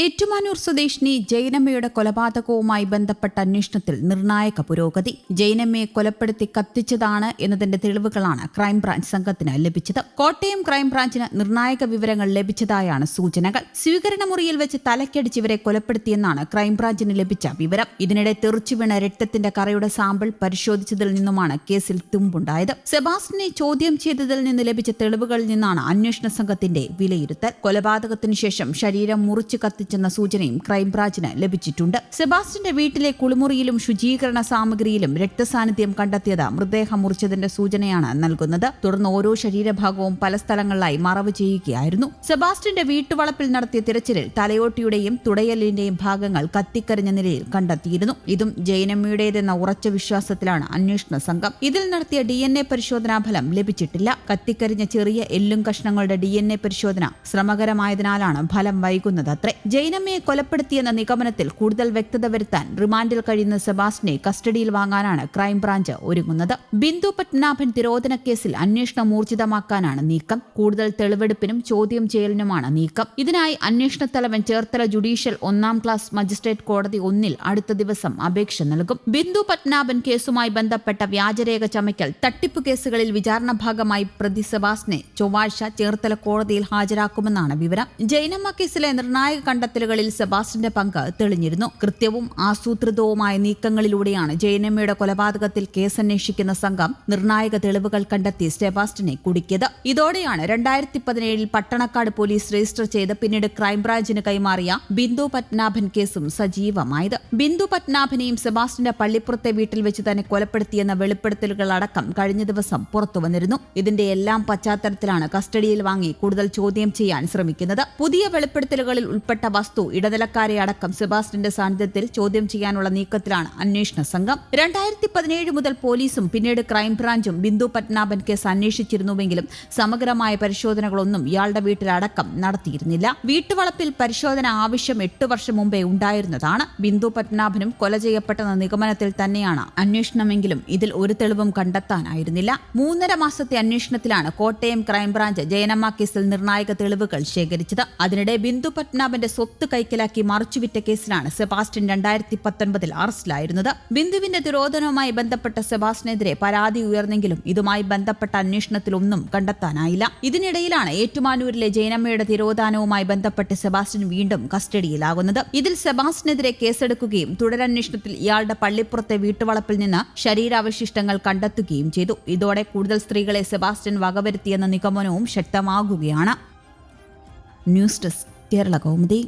ഏറ്റുമാനൂർ സ്വദേശിനി ജൈനമ്മയുടെ കൊലപാതകവുമായി ബന്ധപ്പെട്ട അന്വേഷണത്തിൽ നിർണായക പുരോഗതി. ജൈനമ്മയെ കൊലപ്പെടുത്തി കത്തിച്ചതാണ് എന്നതിന്റെ തെളിവുകളാണ് ക്രൈംബ്രാഞ്ച് സംഘത്തിന് ലഭിച്ചത്. കോട്ടയം ക്രൈംബ്രാഞ്ചിന് നിർണായക വിവരങ്ങൾ ലഭിച്ചതായാണ് സൂചനകൾ. സ്വീകരണ മുറിയിൽ വെച്ച് തലക്കടിച്ച് ഇവരെ കൊലപ്പെടുത്തിയെന്നാണ് ക്രൈംബ്രാഞ്ചിന് ലഭിച്ച വിവരം. ഇതിനിടെ തെറിച്ചുവീണ രക്തത്തിന്റെ കറയുടെ സാമ്പിൾ പരിശോധിച്ചതിൽ നിന്നുമാണ് കേസിൽ തുമ്പുണ്ടായത്. സെബാസ്റ്റിനെ ചോദ്യം ചെയ്തതിൽ നിന്ന് ലഭിച്ച തെളിവുകളിൽ നിന്നാണ് അന്വേഷണ സംഘത്തിന്റെ വിലയിരുത്തൽ. കൊലപാതകത്തിനു ശേഷം ശരീരം മുറിച്ചു കത്തിച്ചെന്ന സൂചനയും ക്രൈംബ്രാഞ്ചിന് ലഭിച്ചിട്ടുണ്ട്. സെബാസ്റ്റിന്റെ വീട്ടിലെ കുളിമുറിയിലും ശുചീകരണ സാമഗ്രിയിലും രക്തസാന്നിധ്യം കണ്ടെത്തിയത് മൃതദേഹം മുറിച്ചതിന്റെ സൂചനയാണ് നൽകുന്നത്. തുടർന്ന് ഓരോ ശരീരഭാഗവും പല സ്ഥലങ്ങളിലായി മറവ് ചെയ്യുകയായിരുന്നു. സെബാസ്റ്റിന്റെ വീട്ടുവളപ്പിൽ നടത്തിയ തിരച്ചിലിൽ തലയോട്ടിയുടെയും തുടയലിന്റെയും ഭാഗങ്ങൾ കത്തിക്കരിഞ്ഞ നിലയിൽ കണ്ടെത്തിയിരുന്നു. ഇതും ജൈനമ്മയുടേതെന്ന ഉറച്ച വിശ്വാസത്തിലാണ് അന്വേഷണ സംഘം. ഇതിൽ നടത്തിയ ഡി എൻ എ പരിശോധനാ ഫലം ലഭിച്ചിട്ടില്ല. കത്തിക്കരിഞ്ഞ ചെറിയ എല്ലും കഷ്ണങ്ങളുടെ ഡി എൻ എ പരിശോധന ശ്രമകരമായതിനാലാണ് ഫലം വൈകുന്നതത്രേ. ജൈനമ്മയെ കൊലപ്പെടുത്തിയെന്ന നിഗമനത്തിൽ കൂടുതൽ വ്യക്തത വരുത്താൻ റിമാൻഡിൽ കഴിയുന്ന സെബാസ്റ്റിനെ കസ്റ്റഡിയിൽ വാങ്ങാനാണ് ക്രൈംബ്രാഞ്ച് ഒരുങ്ങുന്നത്. ബിന്ദു പത്മനാഭൻ തിരോധന കേസിൽ അന്വേഷണം ഊർജിതമാക്കാനാണ് നീക്കം. കൂടുതൽ തെളിവെടുപ്പിനും ചോദ്യം ചെയ്യലിനുമാണ് നീക്കം. ഇതിനായി അന്വേഷണ തലവൻ ചേർത്തല ജുഡീഷ്യൽ ഒന്നാം ക്ലാസ് മജിസ്ട്രേറ്റ് കോടതി ഒന്നിൽ അടുത്ത ദിവസം അപേക്ഷ നൽകും. ബിന്ദു പത്മനാഭൻ കേസുമായി ബന്ധപ്പെട്ട വ്യാജരേഖ ചമയ്ക്കൽ തട്ടിപ്പ് കേസുകളിൽ വിചാരണ ഭാഗമായി പ്രതി സെബാസ്റ്റിനെ ചൊവ്വാഴ്ച ചേർത്തല കോടതിയിൽ ഹാജരാക്കുമെന്നാണ് വിവരം. ജൈനമ്മ കേസിലെ നിർണായക കണ്ടെത്തലുകളിൽ സെബാസ്റ്റിന്റെ പങ്ക് തെളിഞ്ഞിരുന്നു. കൃത്യവും ആസൂത്രിതവുമായ നീക്കങ്ങളിലൂടെയാണ് ജയനമ്മയുടെ കൊലപാതകത്തിൽ കേസന്വേഷിക്കുന്ന സംഘം നിർണായക തെളിവുകൾ കണ്ടെത്തി സെബാസ്റ്റിനെ കുടുക്കിയത്. ഇതോടെയാണ് രണ്ടായിരത്തി പതിനേഴിൽ പട്ടണക്കാട് പോലീസ് രജിസ്റ്റർ ചെയ്ത് പിന്നീട് ക്രൈംബ്രാഞ്ചിന് കൈമാറിയ ബിന്ദു പത്മനാഭൻ കേസും സജീവമായത്. ബിന്ദു പത്മനാഭനെയും സെബാസ്റ്റിന്റെ പള്ളിപ്പുറത്തെ വീട്ടിൽ വെച്ച് തന്നെ കൊലപ്പെടുത്തിയെന്ന വെളിപ്പെടുത്തലുകൾ അടക്കം കഴിഞ്ഞ ദിവസം പുറത്തുവന്നിരുന്നു ഇതിന്റെ എല്ലാം പശ്ചാത്തലത്തിലാണ് കസ്റ്റഡിയിൽ വാങ്ങി കൂടുതൽ ചോദ്യം ചെയ്യാൻ ശ്രമിക്കുന്നത്. പുതിയ വെളിപ്പെടുത്തലുകളിൽ ഉൾപ്പെട്ട വസ്തു ഇടനിലക്കാരെ അടക്കം സെബാസ്റ്റിന്റെ സാന്നിധ്യത്തിൽ ചോദ്യം ചെയ്യാനുള്ള നീക്കത്തിലാണ് അന്വേഷണ സംഘം. രണ്ടായിരത്തി പതിനേഴ് മുതൽ പോലീസും പിന്നീട് ക്രൈംബ്രാഞ്ചും ബിന്ദു പത്മനാഭൻ കേസ് അന്വേഷിച്ചിരുന്നുവെങ്കിലും സമഗ്രമായ പരിശോധനകളൊന്നും ഇയാളുടെ വീട്ടിലടക്കം നടത്തിയിരുന്നില്ല. വീട്ടുവളപ്പിൽ പരിശോധന ആവശ്യം എട്ട് വർഷം മുമ്പേ ഉണ്ടായിരുന്നതാണ്. ബിന്ദു പത്മനാഭനും കൊല ചെയ്യപ്പെട്ടെന്ന നിഗമനത്തിൽ തന്നെയാണ് അന്വേഷണമെങ്കിലും ഇതിൽ ഒരു തെളിവും കണ്ടെത്താനായിരുന്നില്ല. മൂന്നര മാസത്തെ അന്വേഷണത്തിലാണ് കോട്ടയം ക്രൈംബ്രാഞ്ച് ജയനമ്മ കേസിൽ നിർണായക തെളിവുകൾ ശേഖരിച്ചത്. അതിനിടെ ബിന്ദു പത്മനാഭന്റെ സ്വത്ത് കൈക്കലാക്കി മറിച്ചുവിറ്റ കേസിലാണ് സെബാസ്റ്റ്യൻ രണ്ടായിരത്തി പത്തൊൻപതിൽ അറസ്റ്റിലായിരുന്നത്. ബിന്ദുവിന്റെ തിരോധനവുമായി ബന്ധപ്പെട്ട സെബാസ്റ്റിനെതിരെ പരാതി ഉയർന്നെങ്കിലും ഇതുമായി ബന്ധപ്പെട്ട അന്വേഷണത്തിലൊന്നും കണ്ടെത്താനായില്ല. ഇതിനിടയിലാണ് ഏറ്റുമാനൂരിലെ ജയനമ്മയുടെ തിരോധാനവുമായി ബന്ധപ്പെട്ട് സെബാസ്റ്റ്യൻ വീണ്ടും കസ്റ്റഡിയിലാകുന്നത്. ഇതിൽ സെബാസ്റ്റിനെതിരെ കേസെടുക്കുകയും തുടരന്വേഷണത്തിൽ ഇയാളുടെ പള്ളിപ്പുറത്തെ വീട്ടുവളപ്പിൽ നിന്ന് ശരീരാവശിഷ്ടങ്ങൾ കണ്ടെത്തുകയും ചെയ്തു. ഇതോടെ കൂടുതൽ സ്ത്രീകളെ സെബാസ്റ്റ്യൻ വകവരുത്തിയെന്ന നിഗമനവും ശക്തമാകുകയാണ്. News desk. കേരള കൗമുദി